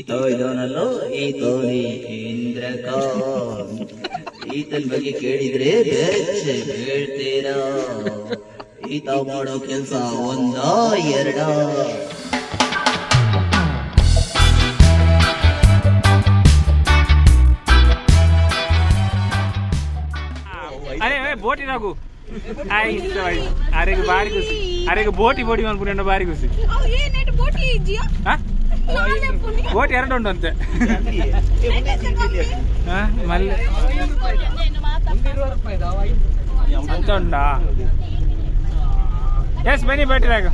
ಈತ ಇದವನಲ್ಲೋ ಈತೋನಿ ಇಂದ್ರಕಾಂತ್ ಈತನ ಬಗ್ಗೆ ಕೇಳಿದ್ರೆ ಬೆಚ್ಚ ಹೇಳ್ತೀರಾ ಈತ ಮಾಡೋ ಕೆಲ್ಸ ಒಂದ ಎರಡ అరే ఏ, బోటి నాకు ఆయ్, ఇష్టం అది. అరేకు బారి కూసి అరేకు బోటి బోటి అనుకున్నాను బారి కూసి ಓಟ್ ಎರಡು ಉಂಟಂತೆ ಮಲ್ಲಿ. ಅಂತ ಉಂಟಾ? ಎಸ್ ಬನ್ನಿ ಭೇಟಿರಾಗ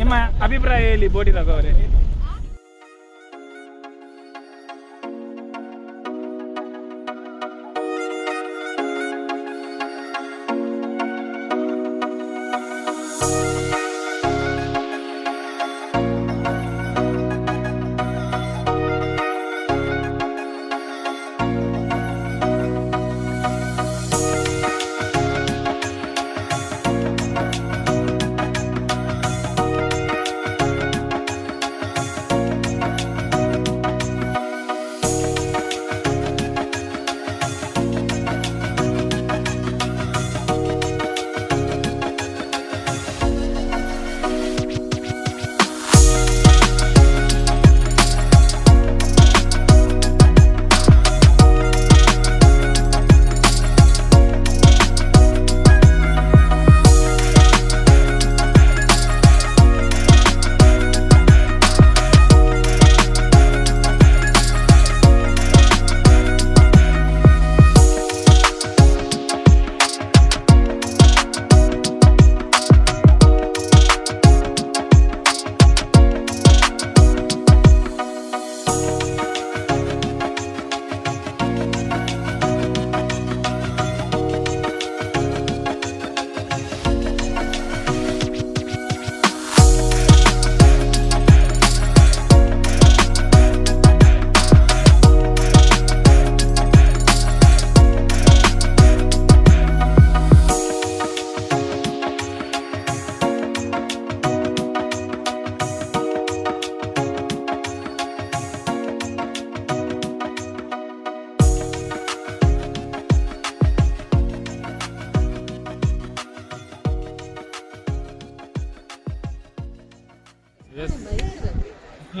ನಿಮ್ಮ ಅಭಿಪ್ರಾಯ ಹೇಳಿ ಬೋಟಿರಾಗ ಅವರೇ.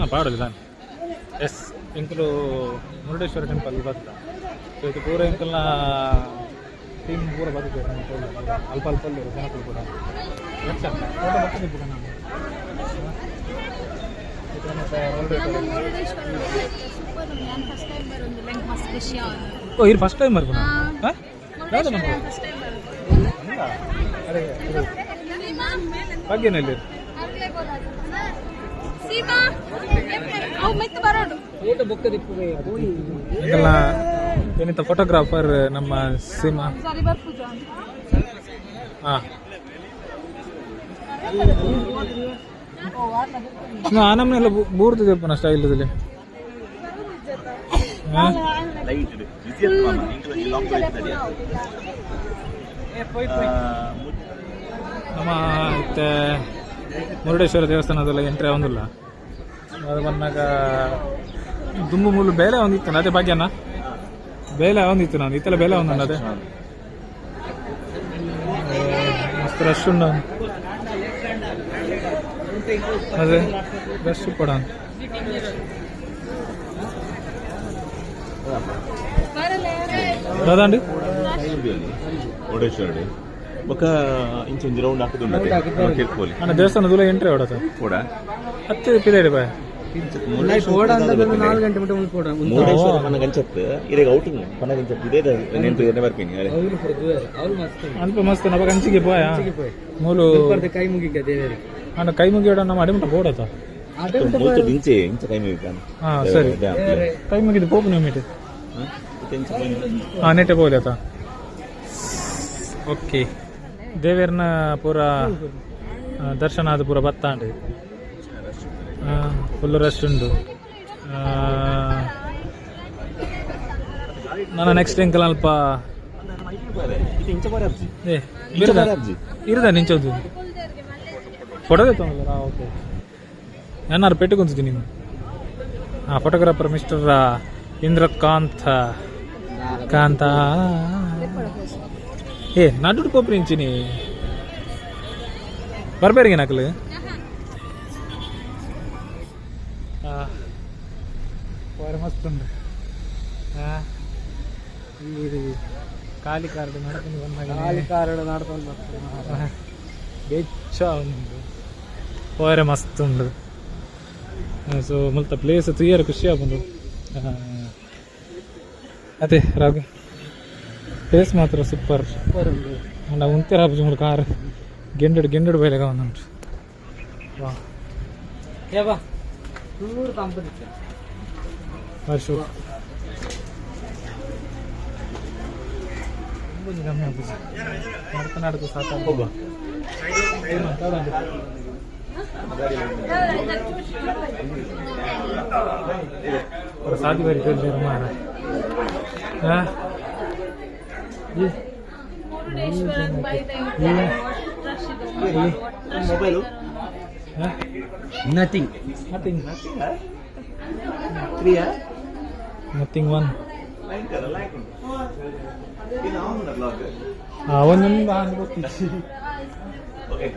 ಹಾಂ ಬಾಡೋದು ನಾನು. ಎಸ್ ಇಂಕಲು ಮುರುಡೇಶ್ವರ ಟೆಂಪಲ್ ಬರ್ತಾ ಸೊ ಇದು ಪೂರ ಇಂಕಲ್ನ ಟೀಮ್ ಪೂರ ಬರುತ್ತೆ ಅಲ್ಪ ಅಲ್ಪ ಅಲ್ಲಿ ಜನಗಳು ಕೂಡ. ಲಕ್ಷ ಫೋಟೋ ಬರ್ತೀನಿ ನಾನು. ಓ ಇರು ಫಸ್ಟ್ ಟೈಮ್ ಬರ್ಬೋದು ಹಾಂ. ಯಾವುದು ನಮ್ಮ ಅದೇ ಈಗೆಲ್ಲ ಏನಿತ್ತ? ಫೋಟೋಗ್ರಾಫರ್ ನಮ್ಮ ಸೀಮಾ. ಹಾಂ. ನಾ ನಮ್ಮನೆಲ್ಲ ಬೂರ್ದಿದೆ ಪುನಃ ಸ್ಟೈಲದಲ್ಲಿ ಹಾಂ? ನಮ್ಮ ಮತ್ತೆ ಮುರುಡೇಶ್ವರ ದೇವಸ್ಥಾನದಲ್ಲ ಎಂಟ್ರಿ ಆಗೊಂದಿಲ್ಲ ಅದು ಬಂದಾಗ ದುಂಬು ಮುಳ್ಳು ಬೇಲೆ ಒಂದಿತ್ತು ಅದೇ ಭಾಗ್ಯನ ಬೇಲೆ ಒಂದಿತ್ತು ನಾನು ಇತ್ತಲ್ಲ ಬೇಲೆ ಒಂದಲ್ಲ ಅದೇ ಮಸ್ತ್ ರಶ್ ಉಂಡು ಅದೇ ರಶ್ ಕೂಡ దాదండి ಮುರುಡೇಶ್ವರಡಿ ఒక ఇంచొంది రౌంಡ್ ಹಾಕುದುಂಡತೆ ಕೇಳ್ಕೊಳ್ಳಿ ಅಣ್ಣ ದೇವಸ್ಥಾನದಲ್ಲ ಎಂಟ್ರಿ ಹೊಡತ ಕೂಡ? ಹತ್ತು ಪಿರಿಯಡ್ ಬಾಯ್ ಮುರುಡೇಶ್ವರ ನನಗಂಚತ್ ಇದಾಗ ಔಟಿಂಗ್ ನನಗಂಚತ್ ಮಸ್ತ್ ನಮಗ ಅಂಚಿಗೆ ಬಾಯ ಮೂಲು ಕೈ ಮುಗಿಗ ಕೈ ಮುಗಿಯೋಡ ನಮ್ಮ ಅಡಿಮಟ ಬೋಡತ ಮೂತು ಇಂಚ ಕೈ ಹಾ ಸರಿ. ಕೈ ಮುಗಿದು ಪೋಪು ನೀವು ಹಾ ನೆಟ್ಟೆ ಹೋಗ್ಲಿ ಓಕೆ. ದೇವೇರ್ನ ಪೂರ ಆ, ದರ್ಶನ ಆದ ಪೂರ ಬತ್ತಾಂಡ್ ಫುಲ್ ರಶ್ ಉಂಡು ನಾನು ನೆಕ್ಸ್ಟ್ ಎಂಕಲ್ ಅಲ್ಪ. ಇರದ? ನಿಂಚೋದು? ಫೋಟೋ ತೆತ್ತಲ್ಲ ಓಕೆ ನಾನು ಪೆಟ್ಟು ಕುಂತಿದ್ದೀನಿ ನೀನು. Photographer mister Indrakant. ಕಾಂತ. ಏ ನಡು ಕೋಪ್ರಿಂಚಿನಿ ಬರ್ಬೇರಿಗೆ ನಕಲು? ಮಸ್ತ್ ಉಂಡು. ಆ, ಈ ಖಾಲಿ ಕಾರ್ಡ್ ನಡ್ಕೊಂಡು ಬಂದಾಗ ಖಾಲಿ ಕಾರ್ಡ್ ನಡ್ಕೊಂಡು ಬೆಚ್ಚ ಉಂಡು. ಓರೆ ಮಸ್ತ್ ಉಂಡು. ಸೊ ಮುಲ್ತ ಪ್ಲೇಸ್ ತುಯ್ಯರ ಖುಷಿ ಆಗ್ಬೋದು. ಅದೇ ರಾಘು. ప్లేస్ మాత్రం సూపర్ సూపర్ ఉంది అండ్ ఉంటే రాబోతుంది కారు గిండెడు గిండెడు బయలుగా ఉందంట ఏవా టూర్ కంపెనీ అశోక్ నడుతున్నాడు సాత ஒரு சாதி வரி தெரிஞ்சிருமா mobile? Nothing nothing nothing one ಭಯಂಕರ ಲೈಕ್ ಉಂಟು ಇದು ಅವನ ಬ್ಲಾಗ್ ಒಂದೊಂದು ಹಾಗೆ ಗೊತ್ತಿತ್ತು ಓಕೆ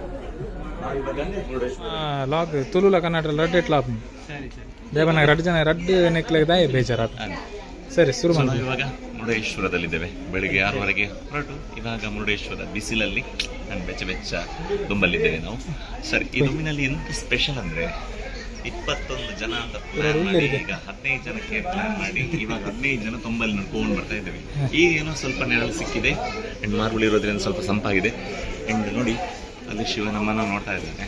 ನಾವು ಇವಾಗ ಗಂಗೆ ಮುರುಡೇಶ್ವರ. ಲಾಗ್ ತುಳುಲ ಕನ್ನಡ ರಡ್ ಸರಿ ಸರಿ. ದೇವನಾಗ ರಡ್ ಜನ ರಡ್ ನೆಕ್ಲೆಗ್ ದಾಯ ಬೇಜಾರಾತ ಸರಿ ಶುರು ಮಾಡಿ ಇವಾಗ ಮುರುಡೇಶ್ವರದಲ್ಲಿದ್ದೇವೆ. ಬೆಳಿಗ್ಗೆ ಆರುವರೆಗೆ ಹೊರಟು ಇವಾಗ ಮುರುಡೇಶ್ವರ ಬಿಸಿಲಲ್ಲಿ ನಾನು ಬೆಚ್ಚ ಬೆಚ್ಚ ದುಂಬಲ್ಲಿದ್ದೇವೆ ನಾವು. ಸರಿ ಈ ರೂಮಿನಲ್ಲಿ ಎಂತ ಸ್ಪೆಷಲ್ ಅಂದ್ರೆ ಇಪ್ಪತ್ತೊಂದು ಜನ ಅಂತ ಪ್ಲಾನ್ ಮಾಡಿ ಈಗ ಹದಿನೈದು ಜನಕ್ಕೆ ಪ್ಲಾನ್ ಮಾಡಿ ಇವಾಗ ಹದಿನೈದು ಜನ ತುಂಬಲ್ಲಿ ನೋಡ್ಕೊಂಡು ಬರ್ತಾ ಇದ್ದೇವೆ. ಈಗ ಏನೋ ಸ್ವಲ್ಪ ನೆರಳು ಸಿಕ್ಕಿದೆ ಅಂಡ್ ಮಾರ್ಬಲ್ ಇರೋದ್ರಿಂದ ಸ್ವಲ್ಪ ಸಂಪಾಗಿದೆ. ಅಂಡ್ ನೋಡಿ ಅಲ್ಲಿ ಶಿವನಮ್ಮನ ನೋಡ್ತಾ ಇದ್ದಾನೆ.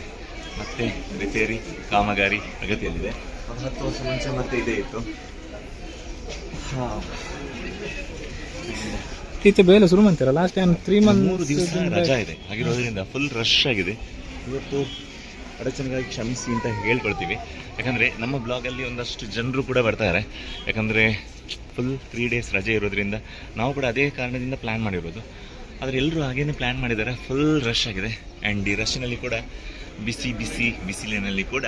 ಮತ್ತೆ ರಿಪೇರಿ ಕಾಮಗಾರಿ ಪ್ರಗತಿಯಲ್ಲಿದೆ. ಒಂದು ಹತ್ತು ವರ್ಷ ಮುಂಚೆ ಮತ್ತೆ ಇದೇ ಇತ್ತು. ಹಾ. ಈಚೆ ಬೇಲೆ ಶುರು ಮಾಡ್ತೀರಾ? ಲಾಸ್ಟ್ ಟೈಮ್ ತ್ರೀ ಮೂರು ಮಂತ್ ದಿವಸ ರಜಾ ಇದೆ. ಆಗಿರೋದ್ರಿಂದ ಫುಲ್ ರಶ್ ಆಗಿದೆ. ಇವತ್ತು ಅಡಚಣೆಗಾಗಿ ಕ್ಷಮಿಸಿ ಅಂತ ಹೇಳ್ಕೊಳ್ತೀವಿ. ಯಾಕಂದರೆ ನಮ್ಮ ಬ್ಲಾಗಲ್ಲಿ ಒಂದಷ್ಟು ಜನರು ಕೂಡ ಬರ್ತಾರೆ ಯಾಕಂದರೆ ಫುಲ್ ತ್ರೀ ಡೇಸ್ ರಜೆ ಇರೋದ್ರಿಂದ ನಾವು ಕೂಡ ಅದೇ ಕಾರಣದಿಂದ ಪ್ಲ್ಯಾನ್ ಮಾಡಿರೋದು. ಆದರೆ ಎಲ್ಲರೂ ಹಾಗೇನೆ ಪ್ಲ್ಯಾನ್ ಮಾಡಿದ್ದಾರೆ ಫುಲ್ ರಶ್ ಆಗಿದೆ. ಆ್ಯಂಡ್ ಈ ರಶ್ನಲ್ಲಿ ಕೂಡ ಬಿಸಿ ಬಿಸಿ ಬಿಸಿಲಿನಲ್ಲಿ ಕೂಡ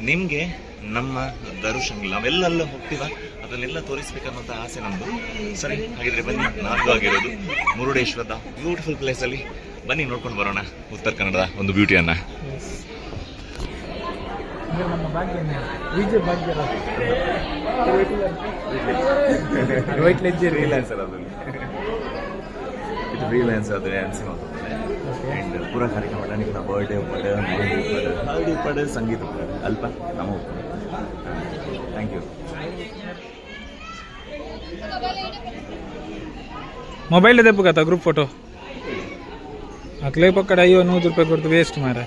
ನಿಮಗೆ ನಮ್ಮ ದರುಶನ್ ನಾವೆಲ್ಲೆಲ್ಲ ಹೋಗ್ತೀವ ಅದನ್ನೆಲ್ಲ ತೋರಿಸ್ಬೇಕನ್ನೋಂಥ ಆಸೆ ನಮ್ಮದು ಸರಿ ಹಾಗಿದ್ರೆ ಬನ್ನಿ ನಾಲ್ಕು ಆಗಿರೋದು ಮುರುಡೇಶ್ವರದ ಬ್ಯೂಟಿಫುಲ್ ಪ್ಲೇಸಲ್ಲಿ ಬನ್ನಿ ನೋಡ್ಕೊಂಡು ಬರೋಣ ಉತ್ತರ ಕನ್ನಡದ ಒಂದು ಬ್ಯೂಟಿಯನ್ನು ಇದು ಅದು ಪೂರ ಕಾರ್ಯಕ್ರಮ ನಾ ಬರ್ಡೇ ಪಡ ಪಡ ಸಂಗೀತ ಅಲ್ಪ ನಮ್ಮ ಥ್ಯಾಂಕ್ ಯು ಮೊಬೈಲ್ ಇದೆ ಗ್ರೂಪ್ ಫೋಟೋ ಅಕ್ಲೇ ಪಕ್ಕಡ ಅಯ್ಯೋ ನೂರು ರೂಪಾಯಿ ಕೊಡ್ತು ವೇಸ್ಟ್ ಮಾರ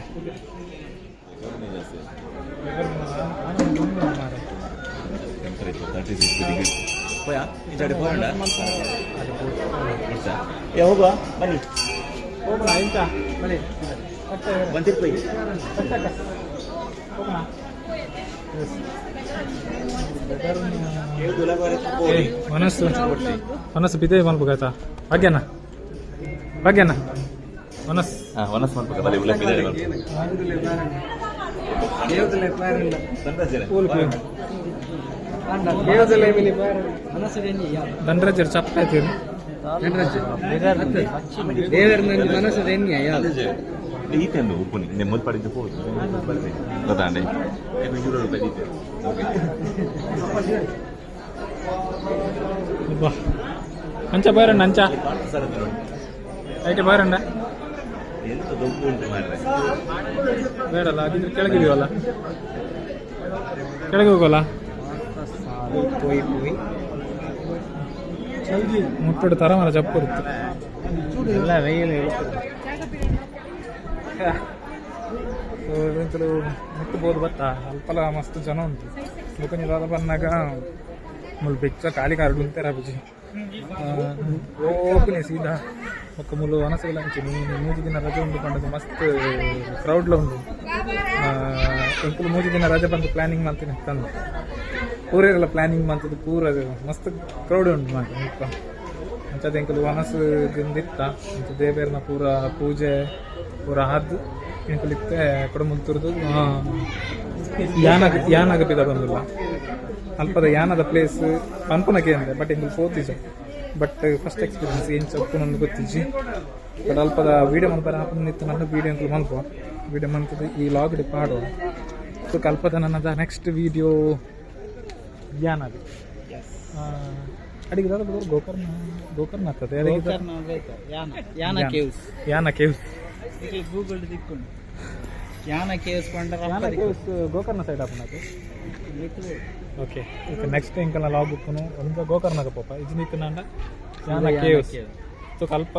ಹೋಗುವ ಬನ್ನಿ ಬಂದಿರ್ಪೈ ಮನಸ್ಸು ಮನಸ್ಸು ಬಿದ್ದೆ ಮಲ್ಬೇಕಾಯ್ತಾ ಭಾಗ್ಯನ ಭಾಗ್ಯನ ಮನಸ್ಸು ಮನಸ್ ದಂಡ್ರಜರ್ ಚಪ್ಪ ದೇವರ ಮನಸ್ಸು ಎನ್ಯ ಈತನ್ನು ಉಪ್ಪುನಿ ನೆಮ್ಮದಿ ಪಡೆದು ಹೋದು ಗೊತ್ತಾಂಡೆ ನೂರು ರೂಪಾಯಿ ದೀತೆ ಅಬ್ಬಾ ಅಂಚ ಬಾರಂಡ ಅಂಚ ಸರ್ ಅದು ನೋಡಿ ಐಟೆ ಬಾರಂಡ ಎಂತ ದೊಡ್ಡ ಉಂಟು ಮಾರ್ರೆ ಬೇಡಲ್ಲ ಅದಿದ್ರೆ ಕೆಳಗಿದೀವಲ್ಲ ಕೆಳಗೆ ಹೋಗೋಲ್ಲ ಪೋಯಿ ಪೋಯಿ ಮುಟ್ಟೋಡು ತರ ಮರ ಚಪ್ಪು ಇರುತ್ತೆ ಎಲ್ಲ ರೈಲು ಎಂತಲು ಮುಟ್ಟಬಹುದು ಬತ್ತ ಅಲ್ಪಲ ಮಸ್ತ್ ಜನ ಉಂಟು. ಲೋಕನಿ ದಾದ ಬಂದಾಗ ಮುಲ್ ಬೆಚ್ಚ ಕಾರ್ಡು ಅಂತಾರೆ ಬುಜಿ ಓಪನೆ ಸೀದಾ. ಒಕ್ಕ ಮುಲು ಅನಸಿಲ್ಲ ಅಂಚೆ. ನೀನು ಮೂಜಿ ದಿನ ರಜೆ ಉಂಟು ಪಂಡದು ಮಸ್ತ್ ಕ್ರೌಡ್ಲ ಉಂಟು. ಎಂಕುಲು ಮೂಜಿ ದಿನ ರಜೆ ಬಂದು ಪ್ಲಾನಿಂಗ್ ಮಾಡ್ತೀನಿ ತಂದು ಪೂರೆಲ್ಲ ಪ್ಲಾನಿಂಗ್ ಮಾಡ್ತದ್ದು ಪೂರ ಮಸ್ತ್ ಕ್ರೌಡ್ ಉಂಟು ಮುಕ್ಕ ಅಂಚದ ಎಂಕಲು ವನಸ್ ದಿಂದಿತ್ತ ಅಂಚ ದೇವೇರ್ನ ಪೂರ ಪೂಜೆ ಪೂರ ಹದ್ದು ಎಂಕಲಿತ್ತೆ ಕೊಡ ಮುಲ್ತುರ್ದು ಯಾನಾಗ ಯಾನಾಗ ಬಿದ ಬಂದಿಲ್ಲ ಅಲ್ಪದ ಯಾನದ ಪ್ಲೇಸ್ ಅನ್ಪನಕ್ಕೆ ಅಂದೆ ಬಟ್ ಇಂದು ಪೋತಿಜ ಬಟ್ ಫಸ್ಟ್ ಎಕ್ಸ್ಪೀರಿಯನ್ಸ್ ಏನು ಚಪ್ಪು ನನಗೆ ಗೊತ್ತಿಜ್ಜಿ ಬಟ್ ಅಲ್ಪದ ವೀಡಿಯೋ ಮನ್ಪರ ನಿಂತು ನನ್ನ ವೀಡಿಯೋ ಅಂತ ಮಲ್ಪ ವೀಡಿಯೋ ಮಲ್ಪದ ಈ ಲಾಗ್ ಪಾಡು ಸೊ ಕಲ್ಪದ ನನ್ನದ ನೆಕ್ಸ್ಟ್ ವೀಡಿಯೋ ಯಾನದ ಅಡಿಗೆ ಗೋಕರ್ಣ ಗೋಕರ್ಣ ಆಗ್ತದೆ ಅದಕ್ಕೆ ಗೋಕರ್ಣ ಬೇಕಾ? ಯಾನ ಯಾನ ಕೇವ್ಸ್. ಯಾನ ಕೇವ್ಸ್. ಈಗ ಗೂಗಲ್ ದಿಕ್ಕೊಂಡು ಯಾನ ಕೇವ್ಸ್ ಕೊಂಡ್ರೆ ಯಾನ ಕೇವ್ಸ್ ಗೋಕರ್ಣ ಸೈಡ್ ಆಪನದು ಓಕೆ ಈಗ ನೆಕ್ಸ್ಟ್ ಇಂಕಲ್ಲ ಲಾಗ್ ಉಪ್ಪುನು ಒಂದು ಗೋಕರ್ಣಗ ಪೋಪ. ಇದು ನಂಡ ಯಾನ ಕೇವ್ಸ್. ಸೊ ಕಲ್ಪ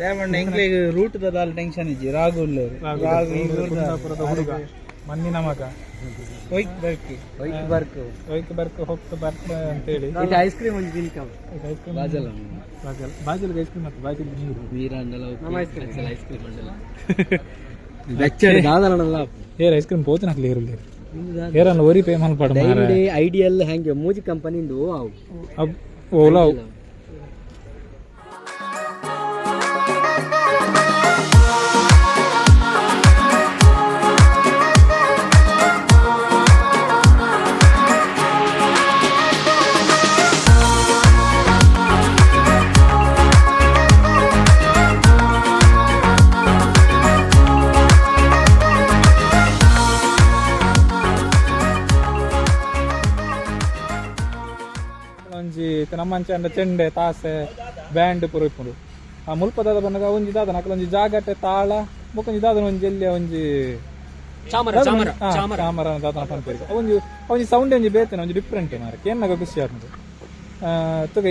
ದೇವಣ್ಣ ಎಂಕ್ಲಿಗೆ ರೂಟ್ ದಾಲ್ ಟೆನ್ಷನ್ ಇಜ್ಜಿ ರಾಗುಲ್ ಕುಂದಾಪುರದ ಹುಡುಗ. ಮಣ್ಣಿನ ಮಗ. ಬರ್ಕ್. ಬರ್ಕಿ ಬರ್ಕ್. ಬರ್ಕು ಬರ್ಕ್ ಬರ್ಕ ಬರ್ಕ್ ಅಂತ ಅಂತೇಳಿ. ಇದು ಐಸ್ ಕ್ರೀಮ್ ಒಂದು ತಿನ್ಕ. ಐಸ್ ಕ್ರೀಮ್ ಬಾಜಲ್ ಬಾಜಲ್ ಬಾಜಲ್ಗೆ ಐಸ್ ಕ್ರೀಮ್ ಮತ್ತು ಬಾಜಲ್ ನೀರು. ವೀರಂಡಲ ಐಸ್ ಕ್ರೀಮ್ ಐಸ್ ಕ್ರೀಮ್ ಮಂಡಲ ಬೆಚ್ಚಡಿ ದಾದರಣಲ್ಲ ಏರ್ ಐಸ್ ಕ್ರೀಮ್ ಪೋತನ ಹಾಕ್ಲಿ ಇರಲಿ ಏರನ್ನು ಒರಿ ಪೇ ಮಲ್ಪಾಡ ಮಾರ ಐಡಿಯಲ್ ಹೆಂಗೆ ಮೂಜಿ ಕಂಪನಿಂದು ಅವು. ಅಬ್ ಓಲಾ ಒಂಜಿ ಅಂದ್ರೆ ಚೆಂಡೆ ತಾಸೆ ಬ್ಯಾಂಡ್ ಪೂರ ಇಪ್ಪುಂಡು ಆ ಮುಲ್ಪದಾದ ಬಂದಾಗ ಒಂಜಿ ದಾದ ನಕಲ ಒಂಜಿ ಜಾಗಟೆ ತಾಳ ಬೊಕೊಂಜಿ ದಾದ ಒಂಜಿ ಎಲ್ಲಿ ಒಂಜಿ ಚಾಮರ ಚಾಮರ ದಾದ ಒಂಜಿ ಒಂಜಿ ಸೌಂಡ್ ಒಂಜಿ ಬೇತೇನೆ ಒಂಜಿ ಡಿಫ್ರೆಂಟ್ ಮಾರ ಕೇನ್ನಾಗ ಖುಷಿ ಆಗ್ತದೆ. ತುಗ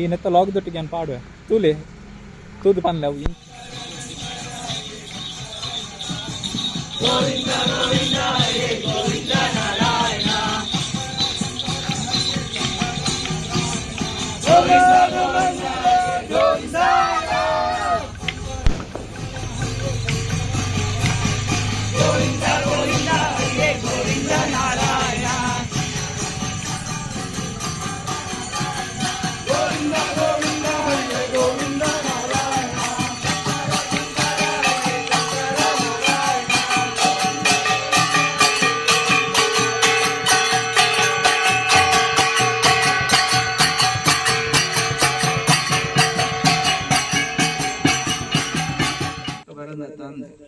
ಈ ನೆತ್ತ ಲಾಗ್ ದೊಟ್ಟಿಗೆ ಏನು ಪಾಡುವೆ? ತೂಲೆ. ತೂದು ಪನ್ಲೆ ಅವು. Islam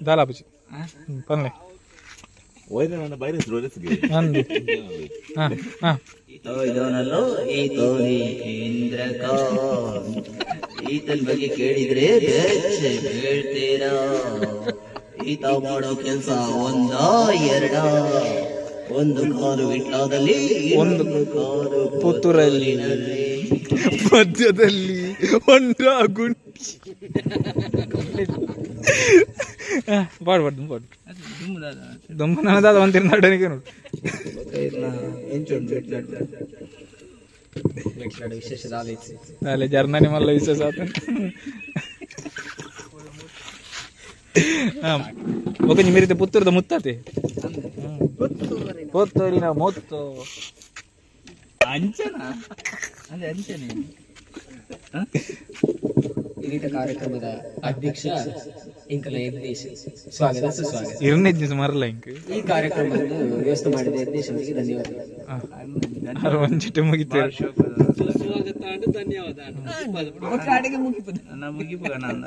ದಾಲಾಪುಜಿ ಹ್ಮ್, ಪನ್ಲೆ ಒಯ್ದು ನನ್ನ ಬೈರೆ ಹಾ. ಹಾ ಈತನ ಬಗ್ಗೆ ಕೇಳಿದ್ರೆ ಬೆಚ್ಚ ಬೀಳ್ತೀರಾ ಈತ ಮಾಡೋ ಕೆಲ್ಸ ಒಂದ ಎರಡ? ಒಂದು ಕಾರು ವಿಟ್ಲಾದಲ್ಲಿ ಒಂದು ಕಾರು ಪುತ್ತೂರಲ್ಲಿ. ಮಧ್ಯದಲ್ಲಿ ಒಂದ ಗುಂಡಿ. ಪಾಡ್ಬಾರ್ದು ಪಾಡು ದೊಂಬ ನನದಾದ ಒಂದಿನ ನಡನಿಗೆ ನೋಡು. ವಿಶೇಷ ಅಲ್ಲೇ ಜರ್ಮನಿ ಮಲ್ಲ ವಿಶೇಷ ಆತ. ಒಕ್ಕಂಜಿ ಮೀರಿತೆ ಪುತ್ತೂರದ ಮುತ್ತಾತಿ? ಪುತ್ತೂರಿನ ಮುತ್ತು. ಅಂಚನ? ಅದೇ ಅಂಚನೆ. ವಿವಿಧ ಕಾರ್ಯಕ್ರಮದ ಅಧ್ಯಕ್ಷ. ಇಂಕಲ ಯಜ್ಞೇಶ್ ಸ್ವಾಗತ ಸುಸ್ವಾಗತ ಇರನೇ ಮರಲ್ಲ ಇಂಕ್ ಈ ಕಾರ್ಯಕ್ರಮವನ್ನು ವ್ಯವಸ್ಥೆ ಮಾಡಿದ ಯಜ್ಞೇಶನಿಗೆ ಧನ್ಯವಾದ ಅರ ಒಂಚಿಟ್ಟು ಮುಗಿತೇವೆ ಸ್ವಾಗತ ಧನ್ಯವಾದ ಮುಗಿಪುಗ ನಾನು